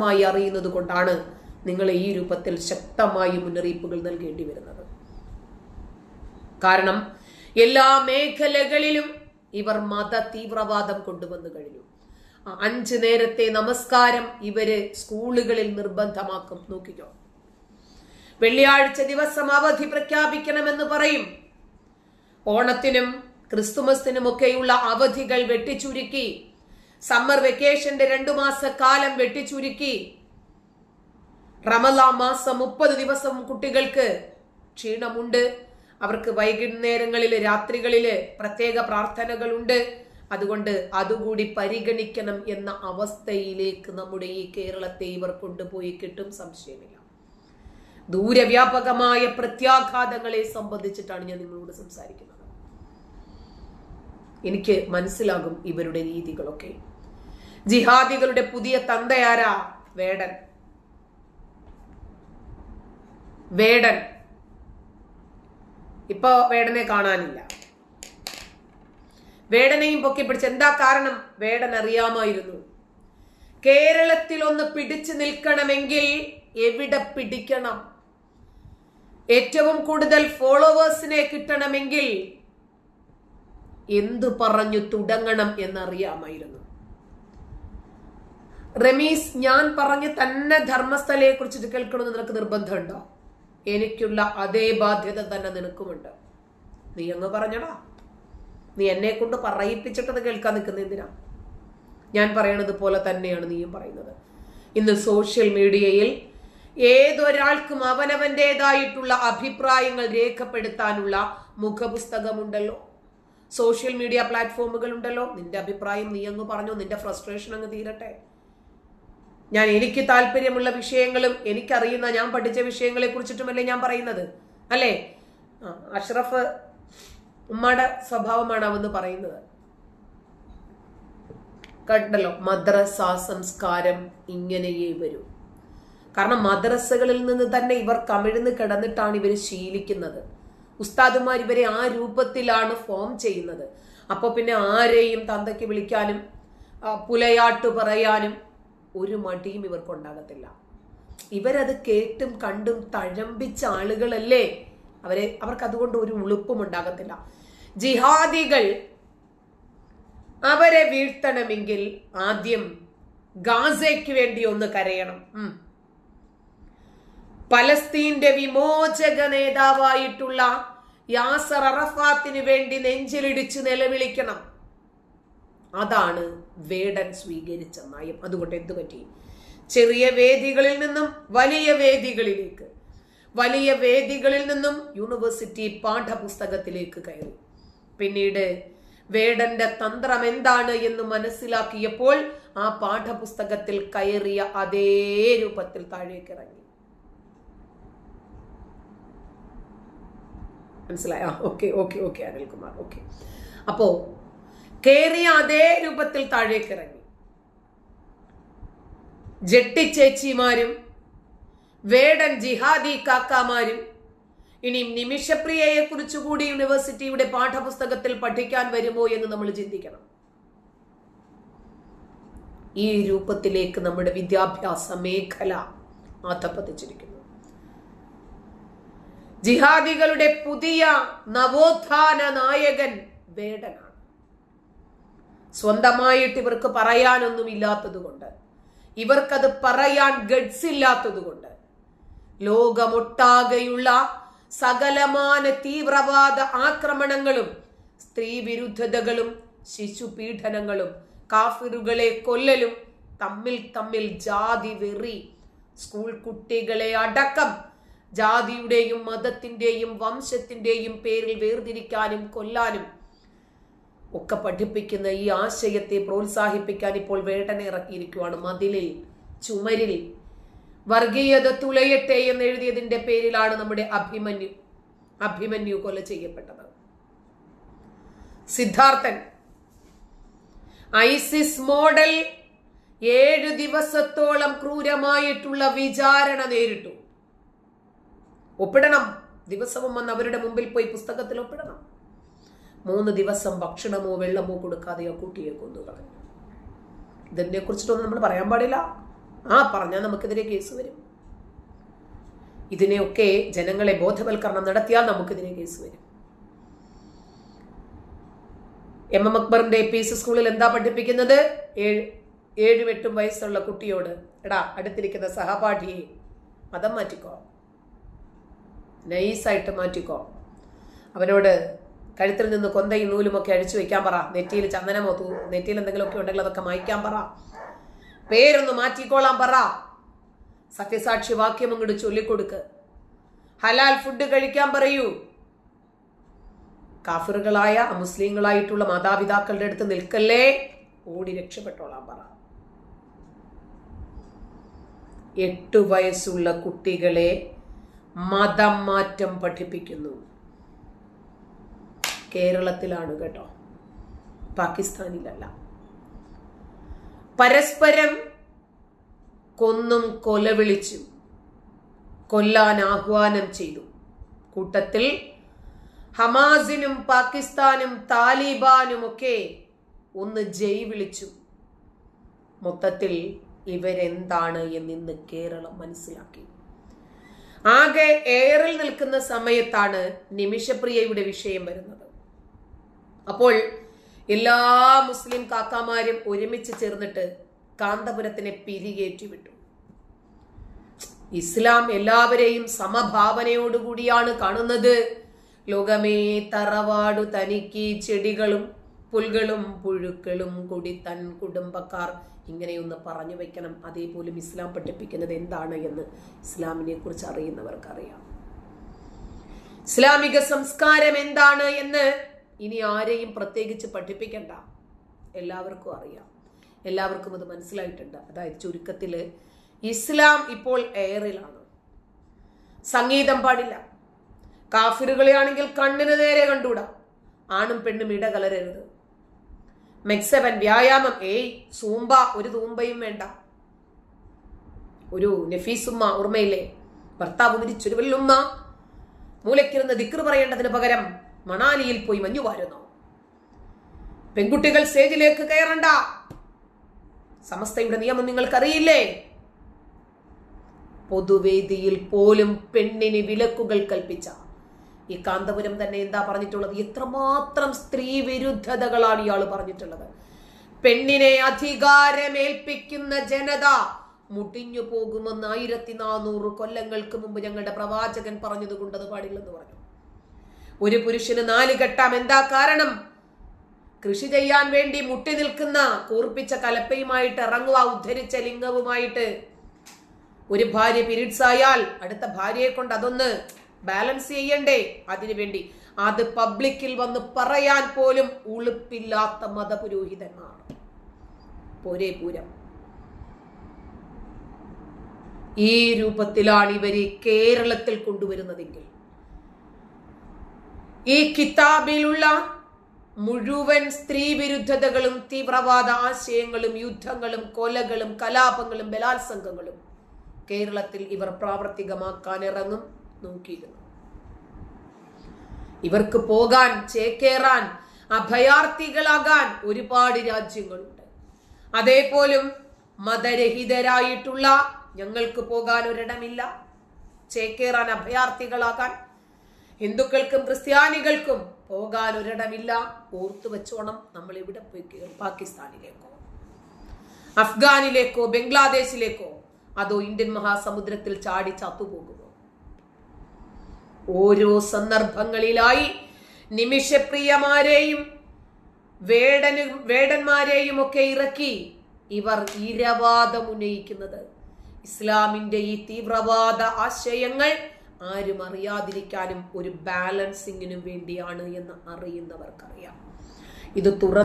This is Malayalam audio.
മായി അറിയുന്നത് കൊണ്ടാണ് നിങ്ങൾ ഈ രൂപത്തിൽ ശക്തമായി മുന്നറിയിപ്പുകൾ നൽകേണ്ടി വരുന്നത്. കാരണം എല്ലാ മേഖലകളിലും ഇവർ മത തീവ്രവാദം കൊണ്ടുവന്നു കഴിഞ്ഞു. അഞ്ച് നേരത്തെ നമസ്കാരം ഇവർ സ്കൂളുകളിൽ നിർബന്ധമാക്കും. നോക്കിക്കോ. വെള്ളിയാഴ്ച ദിവസം അവധി പ്രഖ്യാപിക്കണമെന്ന് പറയും. ഓണത്തിനും ക്രിസ്തുമസിനുമൊക്കെയുള്ള അവധികൾ വെട്ടിച്ചുരുക്കി സമ്മർ വെക്കേഷന്റെ രണ്ടു മാസ കാലം വെട്ടിച്ചുരുക്കി. റമലാ മാസം മുപ്പത് ദിവസം കുട്ടികൾക്ക് ക്ഷീണമുണ്ട്. അവർക്ക് വൈകുന്നേരങ്ങളിൽ രാത്രികളിൽ പ്രത്യേക പ്രാർത്ഥനകളുണ്ട്. അതുകൊണ്ട് അതുകൂടി പരിഗണിക്കണം എന്ന അവസ്ഥയിലേക്ക് നമ്മുടെ ഈ കേരളത്തെ ഇവർ കൊണ്ടുപോയി കിട്ടും സംശയമില്ല. ദൂരവ്യാപകമായ പ്രത്യാഘാതങ്ങളെ സംബന്ധിച്ചിട്ടാണ് ഞാൻ നിങ്ങളോട് സംസാരിക്കുന്നത്. എനിക്ക് മനസ്സിലാകും ഇവരുടെ രീതികളൊക്കെ. ജിഹാദികളുടെ പുതിയ തന്തയാരാ? വേടൻ. വേടൻ. ഇപ്പൊ വേടനെ കാണാനില്ല. വേടനെയും പൊക്കി പിടിച്ച് എന്താ കാരണം? വേടൻ അറിയാമായിരുന്നു. കേരളത്തിൽ ഒന്ന് പിടിച്ചു നിൽക്കണമെങ്കിൽ എവിടെ പിടിക്കണം? ഏറ്റവും കൂടുതൽ ഫോളോവേഴ്സിനെ കിട്ടണമെങ്കിൽ എന്തു പറഞ്ഞു തുടങ്ങണം എന്നറിയാമായിരുന്നു. റമീസ് ഞാൻ പറഞ്ഞ് തന്നെ ധർമ്മസ്ഥലയെ കുറിച്ചിട്ട് കേൾക്കണമെന്ന് നിനക്ക് നിർബന്ധമുണ്ടോ? എനിക്കുള്ള അതേ ബാധ്യത തന്നെ നിനക്കുമുണ്ട്. നീ അങ്ങ് പറഞ്ഞടാ. നീ എന്നെ കൊണ്ട് പറയിപ്പിച്ചിട്ടത് കേൾക്കാൻ നിൽക്കുന്ന എന്തിനാ? ഞാൻ പറയണത് പോലെ തന്നെയാണ് നീയും പറയുന്നത്. ഇന്ന് സോഷ്യൽ മീഡിയയിൽ ഏതൊരാൾക്കും അവനവന്റെതായിട്ടുള്ള അഭിപ്രായങ്ങൾ രേഖപ്പെടുത്താനുള്ള മുഖപുസ്തകമുണ്ടല്ലോ. സോഷ്യൽ മീഡിയ പ്ലാറ്റ്ഫോമുകൾ ഉണ്ടല്ലോ. നിന്റെ അഭിപ്രായം നീ അങ്ങ് പറഞ്ഞു. നിന്റെ ഫ്രസ്ട്രേഷൻ അങ്ങ് തീരട്ടെ. ഞാൻ എനിക്ക് താല്പര്യമുള്ള വിഷയങ്ങളും എനിക്കറിയുന്ന ഞാൻ പഠിച്ച വിഷയങ്ങളെ കുറിച്ചിട്ടുമല്ലേ ഞാൻ പറയുന്നത്? അല്ലേ? അഷ്റഫ് ഉമ്മയുടെ സ്വഭാവമാണ് അവന്ന് പറയുന്നത്. കണ്ടല്ലോ മദ്രസ സംസ്കാരം ഇങ്ങനെയേ വരൂ. കാരണം മദ്രസകളിൽ നിന്ന് തന്നെ ഇവർ കമിഴ്ന്ന് കിടന്നിട്ടാണ് ഇവർ ശീലിക്കുന്നത്. ഉസ്താദുമാർ ഇവരെ ആ രൂപത്തിലാണ് ഫോം ചെയ്യുന്നത്. അപ്പോൾ പിന്നെ ആരെയും തന്തയ്ക്ക് വിളിക്കാനും പുലയാട്ട് പറയാനും ഒരു മടിയും ഇവർക്കുണ്ടാകത്തില്ല ഇവരത് കേട്ടും കണ്ടും തഴമ്പിച്ച ആളുകളല്ലേ? അവരെ അവർക്ക് അതുകൊണ്ട് ഒരു ഉളുപ്പും ഉണ്ടാകത്തില്ല. ജിഹാദികൾ അവരെ വീഴ്ത്തണമെങ്കിൽ ആദ്യം ഗാസയ്ക്ക് വേണ്ടി ഒന്ന് കരയണം. പലസ്തീന്റെ വിമോചക നേതാവായിട്ടുള്ള യാസർ അറഫാത്തിന് വേണ്ടി നെഞ്ചിലിടിച്ച് നിലവിളിക്കണം. അതാണ് വേടൻ സ്വീകരിച്ച നയം. അതുകൊണ്ട് എന്തു പറ്റി? ചെറിയ വേദികളിൽ നിന്നും വലിയ വേദികളിലേക്ക് വലിയ വേദികളിൽ നിന്നും യൂണിവേഴ്സിറ്റി പാഠപുസ്തകത്തിലേക്ക് കയറി. പിന്നീട് വേടന്റെ തന്ത്രം എന്താണ് എന്ന് മനസ്സിലാക്കിയപ്പോൾ ആ പാഠപുസ്തകത്തിൽ കയറിയ അതേ രൂപത്തിൽ താഴേക്ക് മനസ്സിലായോ? Okay okay okay Anilkumar okay. അപ്പോ കേറിയ അതേ രൂപത്തിൽ താഴേക്ക് ഇറങ്ങി. ജെട്ടി ചേച്ചിമാരും വേടൻ ജിഹാദി കാക്കാമാരും ഇനി നിമിഷപ്രിയയെ കുറിച്ചുകൂടി യൂണിവേഴ്സിറ്റിയുടെ പാഠപുസ്തകത്തിൽ പഠിക്കാൻ വരുമോ എന്ന് നമ്മൾ ചിന്തിക്കണം. ഈ രൂപത്തിലേക്ക് നമ്മുടെ വിദ്യാഭ്യാസ മേഖല ആധപ്പതിച്ചിരിക്കുന്നു ജിഹാദികളുടെ പുതിയ നവോത്ഥാന നായകൻ വേടനാണ്. സ്വന്തമായിട്ട് ഇവർക്ക് പറയാനൊന്നും ഇല്ലാത്തത് കൊണ്ട് ഇവർക്കത് പറയാൻ ഗഡ്സ് ഇല്ലാത്തതുകൊണ്ട് ലോകമൊട്ടാകെയുള്ള സകലമാന തീവ്രവാദ ആക്രമണങ്ങളും സ്ത്രീ വിരുദ്ധതകളും ശിശുപീഡനങ്ങളും കാഫിറുകളെ കൊല്ലലും തമ്മിൽ തമ്മിൽ ജാതി വെറി സ്കൂൾ കുട്ടികളെ അടക്കം ജാതിയുടെയും മതത്തിന്റെയും വംശത്തിന്റെയും പേരിൽ വേർതിരിക്കാനും കൊല്ലാനും ഒക്കെ പഠിപ്പിക്കുന്ന ഈ ആശയത്തെ പ്രോത്സാഹിപ്പിക്കാൻ ഇപ്പോൾ വേട്ടനെ ഇറക്കിയിരിക്കുകയാണ്. മതിലിൽ ചുമരിൽ വർഗീയത തുളയട്ടെ എന്ന് എഴുതിയതിന്റെ പേരിലാണ് നമ്മുടെ അഭിമന്യു അഭിമന്യു കൊല ചെയ്യപ്പെട്ടത്. സിദ്ധാർത്ഥൻ ഐസിസ് മോഡൽ ഏഴു ദിവസത്തോളം ക്രൂരമായിട്ടുള്ള വിചാരണ നേരിട്ടു. ഒപ്പിടണം. ദിവസവും വന്ന് അവരുടെ മുമ്പിൽ പോയി പുസ്തകത്തിൽ ഒപ്പിടണം. മൂന്ന് ദിവസം ഭക്ഷണമോ വെള്ളമോ കൊടുക്കാതെ ആ കുട്ടിയെ കൊന്നു കളഞ്ഞു. ഇതിനെ കുറിച്ചിട്ടൊന്നും നമ്മൾ പറയാൻ പാടില്ല. ആ പറഞ്ഞാൽ നമുക്കെതിരെ കേസ് വരും. ഇതിനെയൊക്കെ ജനങ്ങളെ ബോധവൽക്കരണം നടത്തിയാൽ നമുക്കെതിരെ കേസ് വരും. എം എം അക്ബറിന്റെ പി സി സ്കൂളിൽ എന്താ പഠിപ്പിക്കുന്നത്? ഏഴ് ഏഴും എട്ടും വയസ്സുള്ള കുട്ടിയോട് എടാ അടുത്തിരിക്കുന്ന സഹപാഠിയെ മതം മാറ്റിക്കോ. നൈസായിട്ട് മാറ്റിക്കോ. അവനോട് കഴുത്തിൽ നിന്ന് കൊന്തയും നൂലുമൊക്കെ അഴിച്ചു വെക്കാൻ പറ. നെറ്റിയിൽ ചന്ദനമോ തൂ നെറ്റിയിൽ എന്തെങ്കിലുമൊക്കെ ഉണ്ടെങ്കിൽ അതൊക്കെ മായ്ക്കാൻ പറ. പേരൊന്ന് മാറ്റിക്കോളാൻ പറ. സത്യസാക്ഷി വാക്യം അങ്ങോട്ട് ചൊല്ലിക്കൊടുക്ക്. ഹലാൽ ഫുഡ് കഴിക്കാൻ പറയൂ. കാഫിറുകളായ മുസ്ലിങ്ങളായിട്ടുള്ള മാതാപിതാക്കളുടെ അടുത്ത് നിൽക്കല്ലേ? ഓടി രക്ഷപ്പെട്ടോളാൻ പറ. എട്ട് വയസ്സുള്ള കുട്ടികളെ മതം മാറ്റം പഠിപ്പിക്കുന്നു. കേരളത്തിലാണ് കേട്ടോ. പാകിസ്ഥാനിലല്ല. പരസ്പരം കൊന്നും കൊലവിളിച്ചും കൊല്ലാൻ ആഹ്വാനം ചെയ്തു. കൂട്ടത്തിൽ ഹമാസിനും പാകിസ്ഥാനും താലിബാനും ഒക്കെ ഒന്ന് ജയ് വിളിച്ചു. മൊത്തത്തിൽ ഇവരെന്താണ് എന്നിന്ന് കേരളം മനസ്സിലാക്കി. ആകെ എയറിൽ നിൽക്കുന്ന സമയത്താണ് നിമിഷപ്രിയയുടെ വിഷയം വരുന്നത്. അപ്പോൾ എല്ലാ മുസ്ലിം കാക്കാമാരും ഒരുമിച്ച് ചേർന്നിട്ട് കാന്തപുരത്തിനെ പിരികേറ്റി വിട്ടു ഇസ്ലാം എല്ലാവരെയും സമഭാവനയോടുകൂടിയാണ് കാണുന്നത്. ലോകമേ തറവാടു തനിക്ക് ചെടികളും പുൽകളും പുഴുക്കളും കൂടി തൻ കുടുംബക്കാർ ഇങ്ങനെയൊന്ന് പറഞ്ഞു വെക്കണം. അതേപോലും ഇസ്ലാം പഠിപ്പിക്കുന്നത് എന്താണ് എന്ന് ഇസ്ലാമിനെ കുറിച്ച് അറിയുന്നവർക്കറിയാം. ഇസ്ലാമിക സംസ്കാരം എന്താണ് എന്ന് ഇനി ആരെയും പ്രത്യേകിച്ച് പഠിപ്പിക്കണ്ട. എല്ലാവർക്കും അറിയാം. എല്ലാവർക്കും അത് മനസ്സിലായിട്ടുണ്ട്. അതായത് ചുരുക്കത്തിൽ ഇസ്ലാം ഇപ്പോൾ എയറിലാണ്. സംഗീതം പാടില്ല. കാഫിറുകളെയാണെങ്കിൽ കണ്ണിന് നേരെ കണ്ടുകൂടാ ആണും പെണ്ണും ഇടകലരരുത്. മെക്സവൻ വ്യായാമം. ഏയ് സൂമ്പ ഒരു തൂമ്പയും വേണ്ട. ഒരു നഫീസുമ്മ ഓർമ്മയില്ലേ ഭർത്താവ് വിരിച്ചൊരുവല്ലുമ്മ മൂലക്കിരുന്ന് ദിക്ർ പറയേണ്ടതിന് പകരം മണാലിയിൽ പോയി മഞ്ഞു വാരുന്നു. പെൺകുട്ടികൾ സ്റ്റേജിലേക്ക് കയറണ്ട. സമസ്തയുടെ നിയമം നിങ്ങൾക്കറിയില്ലേ? പൊതുവേദിയിൽ പോലും പെണ്ണിന് വിലക്കുകൾ കൽപ്പിച്ച ഈ കാന്തപുരം തന്നെ എന്താ പറഞ്ഞിട്ടുള്ളത്? എത്രമാത്രം സ്ത്രീ വിരുദ്ധതകളാണ് ഇയാൾ പറഞ്ഞിട്ടുള്ളത്. പെണ്ണിനെ അധികാരമേൽപ്പിക്കുന്ന ജനത മുടിഞ്ഞു പോകുമെന്ന് ആയിരത്തി നാനൂറ് കൊല്ലങ്ങൾക്ക് മുമ്പ് ഞങ്ങളുടെ പ്രവാചകൻ പറഞ്ഞതുകൊണ്ട് അത് പാടില്ലെന്ന് പറഞ്ഞു. ഒരു പുരുഷന് നാല് കെട്ടാം എന്താ കാരണം? കൃഷി ചെയ്യാൻ വേണ്ടി മുട്ടി നിൽക്കുന്ന കൂർപ്പിച്ച കലപ്പയുമായിട്ട് ഇറങ്ങുക ഉദ്ധരിച്ച ലിംഗവുമായിട്ട് ഒരു ഭാര്യ പീരീഡ്സ് ആയാൽ അടുത്ത ഭാര്യയെ കൊണ്ട് അതൊന്ന് ബാലൻസ് ചെയ്യണ്ടേ? അതിനുവേണ്ടി അത് പബ്ലിക്കിൽ വന്ന് പറയാൻ പോലും ഉളുപ്പില്ലാത്ത മതപുരോഹിതന്മാർ. പോരേ പൂരം. ഈ രൂപത്തിലാണ് ഇവരെ കേരളത്തിൽ കൊണ്ടുവരുന്നതെങ്കിൽ. ഈ കിതാബിലുള്ള മുഴുവൻ സ്ത്രീ വിരുദ്ധതകളും തീവ്രവാദ ആശയങ്ങളും യുദ്ധങ്ങളും കൊലകളും കലാപങ്ങളും ബലാത്സംഗങ്ങളും കേരളത്തിൽ ഇവർ പ്രാവർത്തികമാക്കാൻ ഇറങ്ങും. നോക്കിയിരുന്നു. ഇവർക്ക് പോകാൻ ചേക്കേറാൻ അഭയാർത്ഥികളാകാൻ ഒരുപാട് രാജ്യങ്ങളുണ്ട്. അതേപോലും മതരഹിതരായിട്ടുള്ള ഞങ്ങൾക്ക് പോകാൻ ഒരിടമില്ല. ചേക്കേറാൻ അഭയാർത്ഥികളാകാൻ ഹിന്ദുക്കൾക്കും ക്രിസ്ത്യാനികൾക്കും പോകാൻ ഒരിടമില്ല. ഓർത്തു വെച്ചോണം നമ്മൾ ഇവിടെ പോയി പാകിസ്ഥാനിലേക്കോ അഫ്ഗാനിലേക്കോ ബംഗ്ലാദേശിലേക്കോ അതോ ഇന്ത്യൻ മഹാസമുദ്രത്തിൽ ചാടി ചത്തുപോകുമോ? ഓരോ സന്ദർഭങ്ങളിലായി നിമിഷപ്രിയമാരെയും വേടന് വേടന്മാരെയും ഒക്കെ ഇറക്കി ഇവർ ഇരവാദം ഉന്നയിക്കുന്നത്. ഇസ്ലാമിന്റെ ഈ തീവ്രവാദ ആശയങ്ങൾ ആരും അറിയാതിരിക്കാനും ഒരു ബാലൻസിങ്ങിനും വേണ്ടിയാണ് എന്ന് അറിയുന്നവർക്കറിയാം. ഇത് തുറന്ന